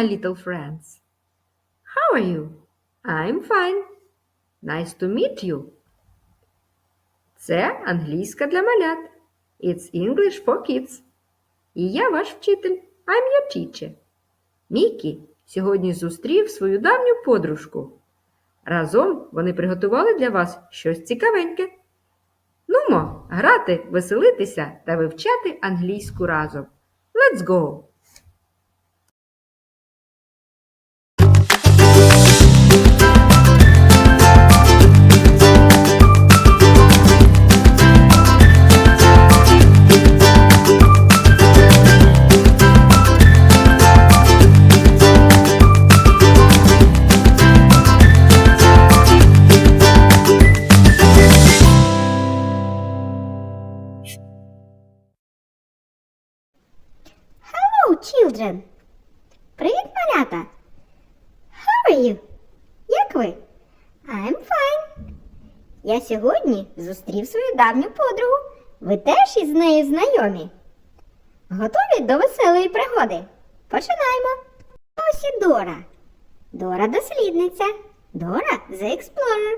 My little friends. How are you? I'm fine. Nice to meet you. Це англійська для малят. It's English for kids. І я ваш вчитель. I'm your teacher. Мікі сьогодні зустрів свою давню подружку. Разом вони приготували для вас щось цікавеньке. Нумо, грати, веселитися та вивчати англійську разом. Let's go! Children! Привіт, малята! How are you? Як ви? I'm fine. Я сьогодні зустрів свою давню подругу. Ви теж із нею знайомі. Готові до веселої пригоди? Починаємо. Ось і Дора. Дора дослідниця. Дора the explorer.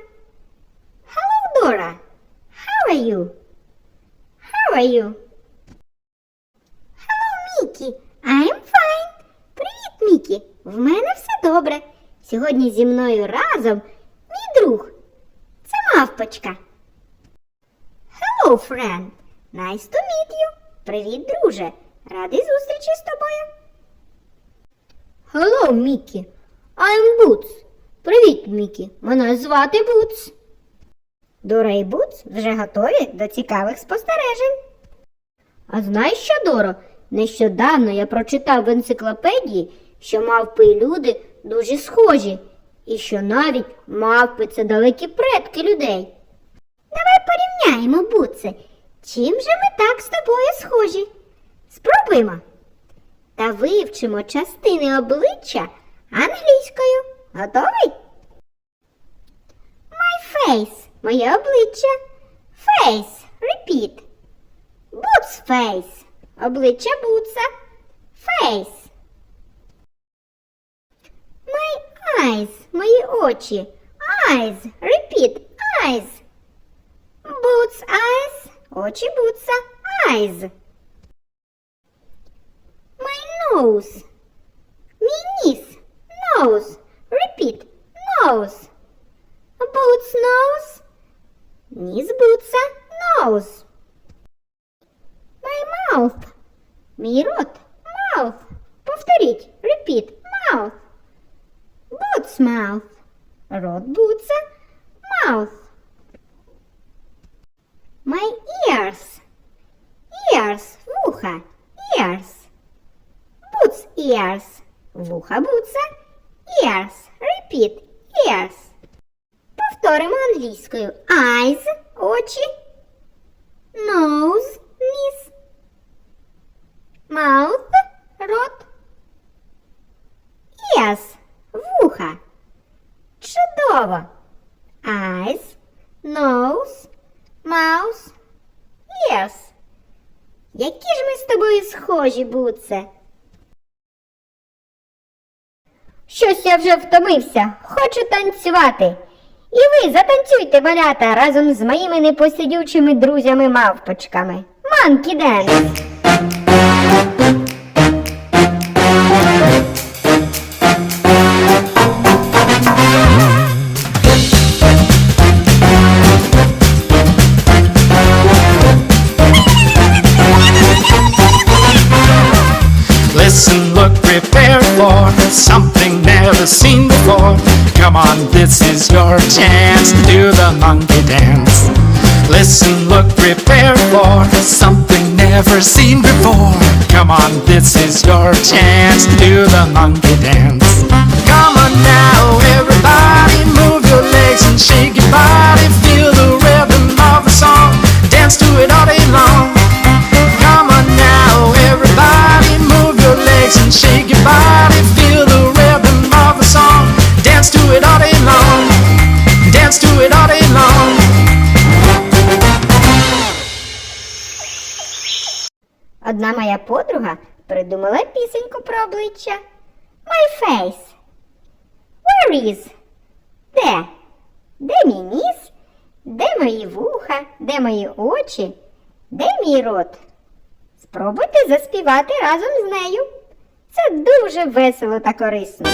Hello, Dora. How are you? How are you? Мікі, I'm fine. Привіт, Мікі. В мене все добре. Сьогодні зі мною разом мій друг. Це мавпочка. Hello, friend. Nice to meet you. Привіт, друже. Радий зустрічі з тобою. Hello, Мікі. I'm Boots. Привіт, Мікі. Мене звати Бутс. Дора і Бутс вже готові до цікавих спостережень. А знаєш що, Доро? Нещодавно я прочитав в енциклопедії, що мавпи і люди дуже схожі, і що навіть мавпи це далекі предки людей. Давай порівняємо, Буце, чим же ми так з тобою схожі? Спробуємо. Та вивчимо частини обличчя англійською. Готовий? My face – моє обличчя. Face – repeat. Boots face. Обличчя Бутса. Face. My eyes. Мої очі. Eyes. Repeat. Eyes. Boots eyes. Очі Бутса. Eyes. My nose. Мій ніс. Nose. Repeat. Nose. Boots nose. Ніс Бутса. Nose. My mouth. Мій рот. Mouth. Повторіть. Repeat. Mouth. Boots mouth. Рот Бутса. Mouth. My ears. Ears. Вуха. Ears. Boots ears. Вуха Бутса. Ears. Repeat. Ears. Повторимо англійською. Eyes. Очі. Nose. Mouth – рот. Yes – вуха. Чудово. Eyes, nose, mouth, ears. Які ж ми з тобою схожі, Буце? Щось я вже втомився. Хочу танцювати. І ви затанцюйте, малята, разом з моїми непосидючими друзями-мавпочками. Манкі Денс. Look, prepare for something never seen before. Come on, this is your chance to do the monkey dance. Listen, look, prepare for something never seen before. Come on, this is your chance to do the monkey dance. Come on now, everybody, move your legs and shake Одна моя подруга придумала пісеньку про обличчя. my face? Where is? Де? Де мій ніс? Де мої вуха? Де мої очі? Де мій рот? Спробуйте заспівати разом з нею. Це дуже весело та корисно.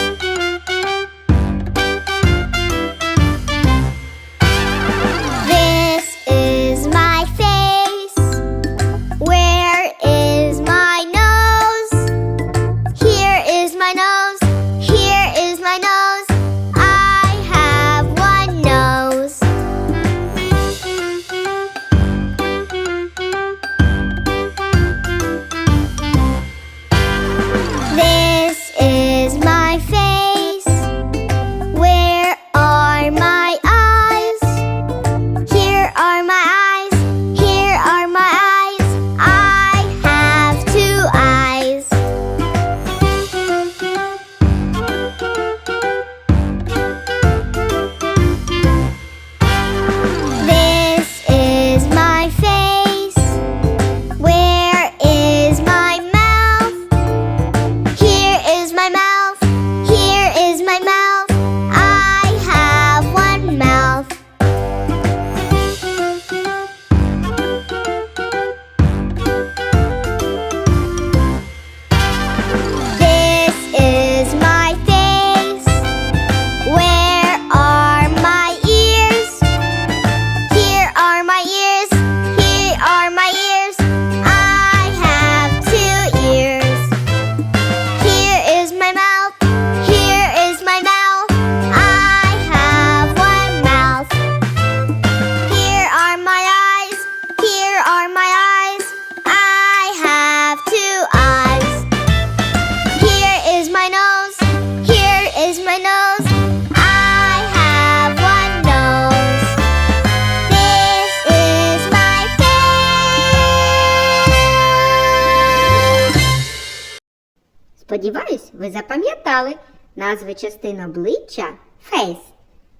Ви запам'ятали назви частин обличчя face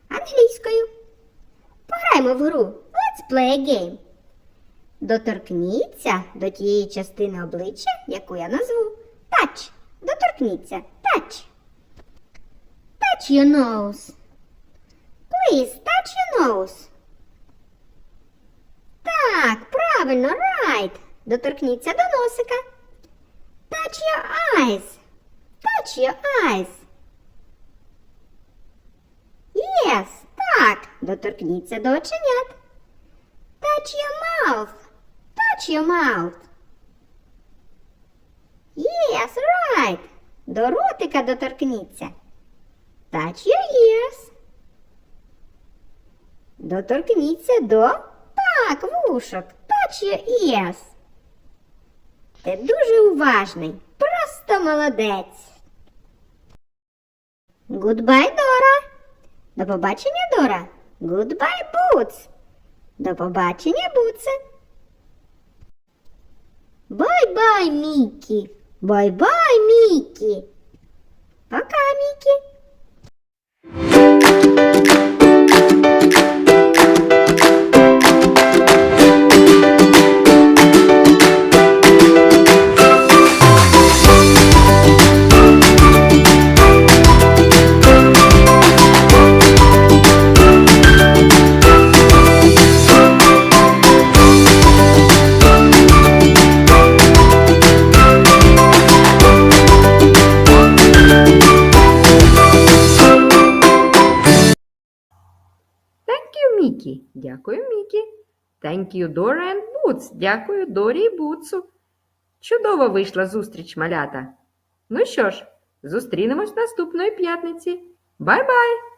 англійською. Пограємо в гру Let's play a game. Доторкніться до тієї частини обличчя, яку я назву Touch. Доторкніться. Touch. Touch your nose. Please, touch your nose. Так, правильно, right. Доторкніться до носика. Touch your eyes. Touch your eyes. Yes, так. Доторкніться до оченят. Touch your mouth. Touch your mouth. Yes, right. До ротика доторкніться. Touch your ears. Доторкніться до так, вушок. Touch your ears. Ти дуже уважний. Просто молодець. Goodbye, Дора. До побачення, Дора. Goodbye, Boots. До побачення, Буце. Бай-бай, Мікі. Бай-бай, Мікі. Пока, Мікі. Мікі. Дякую, Мікі. Thank you, Dora and Boots. Дякую Дорі і Бутсу. Чудово вийшла зустріч малята. Ну що ж, зустрінемось наступної п'ятниці. Бай-бай!